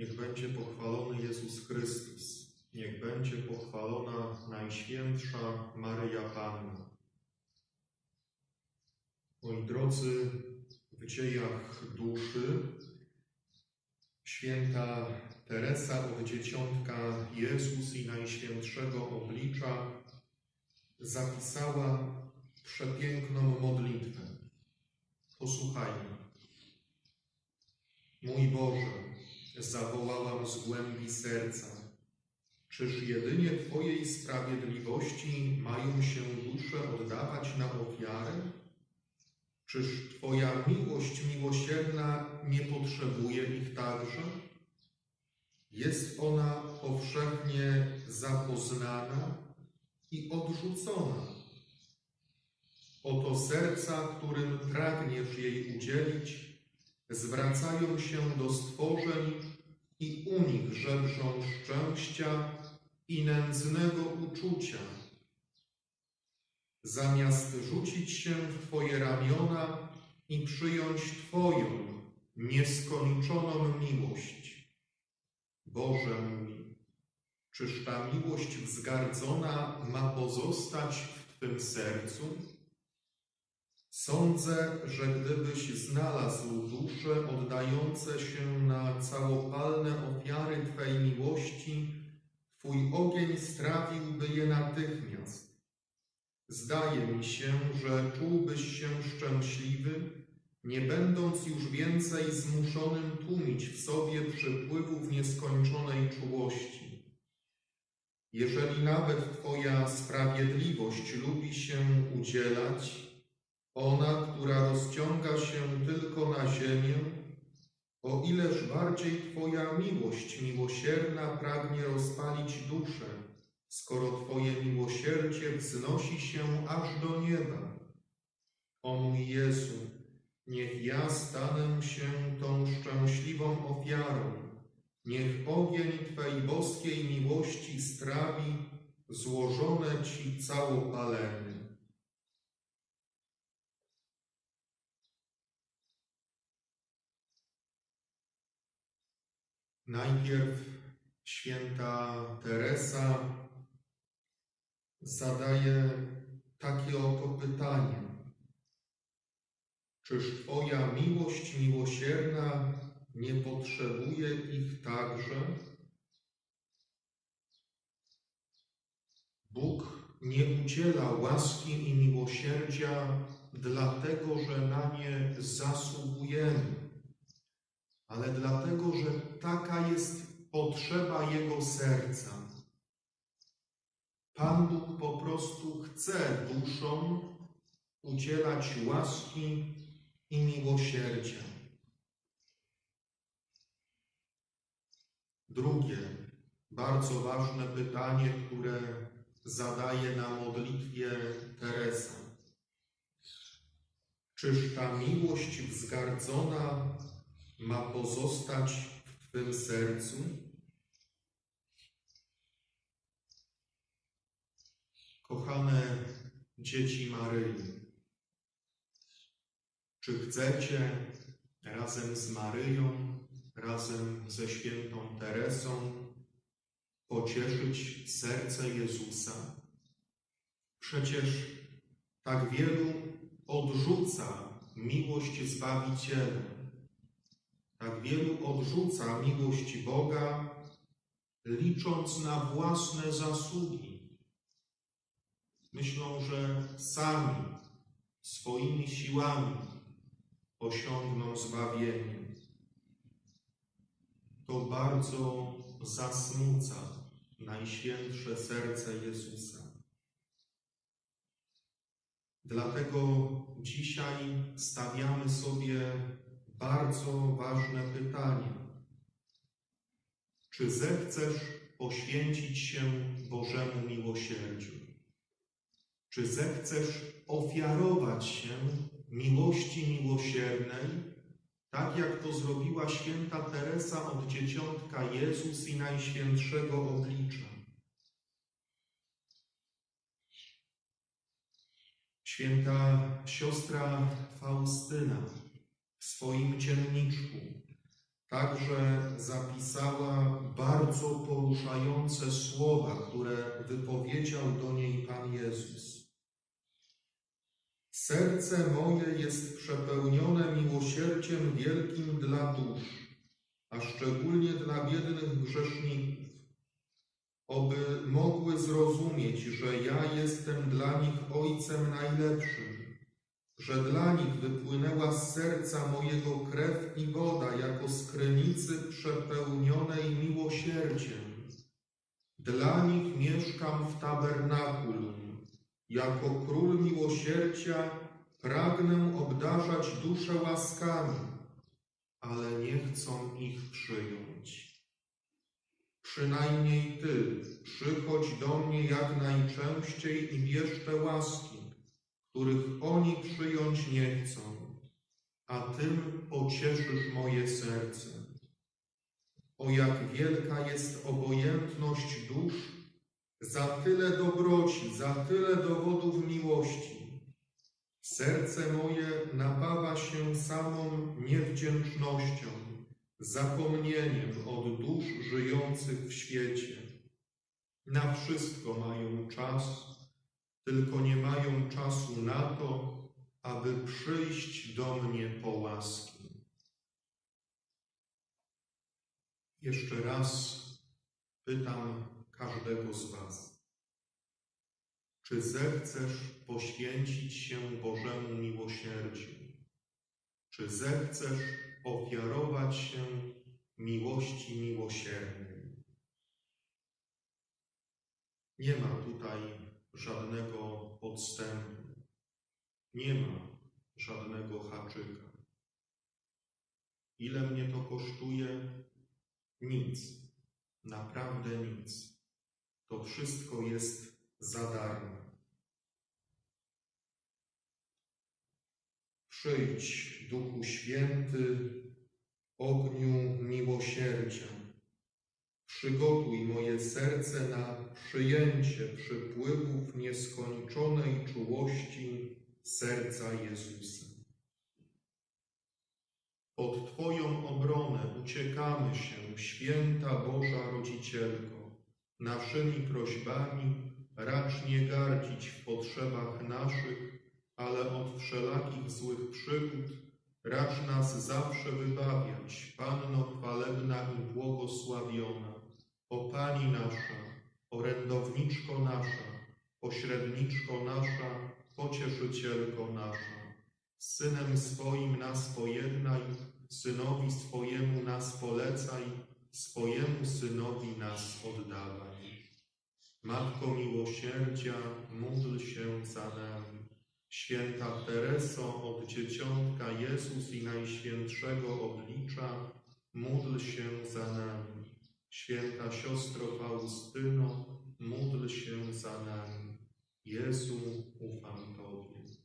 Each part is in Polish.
Niech będzie pochwalony Jezus Chrystus. Niech będzie pochwalona Najświętsza Maryja Panna. Moi drodzy, w dziejach duszy święta Teresa od Dzieciątka Jezus i Najświętszego Oblicza zapisała przepiękną modlitwę. Posłuchajmy. Mój Boże, zawołałam z głębi serca, czyż jedynie Twojej sprawiedliwości mają się dusze oddawać na ofiarę? Czyż Twoja miłość miłosierna nie potrzebuje ich także? Jest ona powszechnie zapoznana i odrzucona. Oto serca, którym pragniesz jej udzielić, zwracają się do stworzeń i u nich żebrzą szczęścia i nędznego uczucia. Zamiast rzucić się w Twoje ramiona i przyjąć Twoją nieskończoną miłość. Boże mój, czyż ta miłość wzgardzona ma pozostać w Twym sercu? Sądzę, że gdybyś znalazł dusze oddające się na całopalne ofiary Twej miłości, Twój ogień strawiłby je natychmiast. Zdaje mi się, że czułbyś się szczęśliwy, nie będąc już więcej zmuszonym tłumić w sobie przypływów nieskończonej czułości. Jeżeli nawet Twoja sprawiedliwość lubi się udzielać, ona, która rozciąga się tylko na ziemię, o ileż bardziej Twoja miłość miłosierna pragnie rozpalić duszę, skoro Twoje miłosierdzie wznosi się aż do nieba. O mój Jezu, niech ja stanę się tą szczęśliwą ofiarą, niech ogień Twej boskiej miłości strawi złożone Ci całopalenie. Najpierw święta Teresa zadaje takie oto pytanie. Czyż Twoja miłość miłosierna nie potrzebuje ich także? Bóg nie udziela łaski i miłosierdzia dlatego, że na nie zasługujemy ale dlatego, że taka jest potrzeba Jego serca. Pan Bóg po prostu chce duszom udzielać łaski i miłosierdzia. Drugie, bardzo ważne pytanie, które zadaje na modlitwie Teresa. Czyż ta miłość wzgardzona ma pozostać w Twym sercu? Kochane dzieci Maryi, czy chcecie razem z Maryją, razem ze świętą Teresą pocieszyć serce Jezusa? Przecież tak wielu odrzuca miłość Zbawiciela tak wielu odrzuca miłość Boga, licząc na własne zasługi. Myślą, że sami, swoimi siłami osiągną zbawienie. To bardzo zasmuca Najświętsze Serce Jezusa. Dlatego dzisiaj stawiamy sobie bardzo ważne pytanie. Czy zechcesz poświęcić się Bożemu miłosierdziu? Czy zechcesz ofiarować się miłości miłosiernej, tak jak to zrobiła święta Teresa od Dzieciątka Jezus i Najświętszego Oblicza? Święta siostra Faustyna w swoim dzienniczku także zapisała bardzo poruszające słowa, które wypowiedział do niej Pan Jezus. Serce moje jest przepełnione miłosierdziem wielkim dla dusz, a szczególnie dla biednych grzeszników, oby mogły zrozumieć, że ja jestem dla nich Ojcem najlepszym, że dla nich wypłynęła z serca mojego krew i woda, jako z przepełnionej miłosierdziem. Dla nich mieszkam w tabernakulum. Jako król miłosierdzia pragnę obdarzać duszę łaskami, ale nie chcą ich przyjąć. Przynajmniej Ty przychodź do mnie jak najczęściej i bierz te łaski, których oni przyjąć nie chcą, a Tym pocieszysz moje serce. O jak wielka jest obojętność dusz, za tyle dobroci, za tyle dowodów miłości. Serce moje napawa się samą niewdzięcznością, zapomnieniem od dusz żyjących w świecie. Na wszystko mają czas, tylko nie mają czasu na to, aby przyjść do mnie po łaski. Jeszcze raz pytam każdego z Was. Czy zechcesz poświęcić się Bożemu miłosierdziu? Czy zechcesz ofiarować się miłości miłosiernej? Nie ma tutaj żadnego podstępu. Nie ma żadnego haczyka. Ile mnie to kosztuje? Nic. Naprawdę nic. To wszystko jest za darmo. Przyjdź, Duchu Święty, ogniu miłosierdzia. Przygotuj moje serce na przyjęcie przypływów nieskończonej czułości serca Jezusa. Pod Twoją obronę uciekamy się, święta Boża Rodzicielko. Naszymi prośbami racz nie gardzić w potrzebach naszych, ale od wszelakich złych przygód racz nas zawsze wybawiać, Panno chwalebna i błogosławiona, o Pani nasza, orędowniczko nasza, pośredniczko nasza, pocieszycielko nasza. Z Synem swoim nas pojednaj, Synowi swojemu nas polecaj, swojemu Synowi nas oddawaj. Matko miłosierdzia, módl się za nami. Święta Tereso od Dzieciątka Jezus i Najświętszego Oblicza, módl się za nami. Święta Siostro Faustyno, módl się za nami. Jezu, ufam Tobie.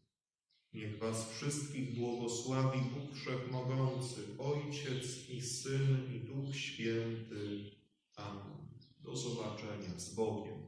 Niech Was wszystkich błogosławi Bóg Wszechmogący, Ojciec i Syn i Duch Święty. Amen. Do zobaczenia z Bogiem.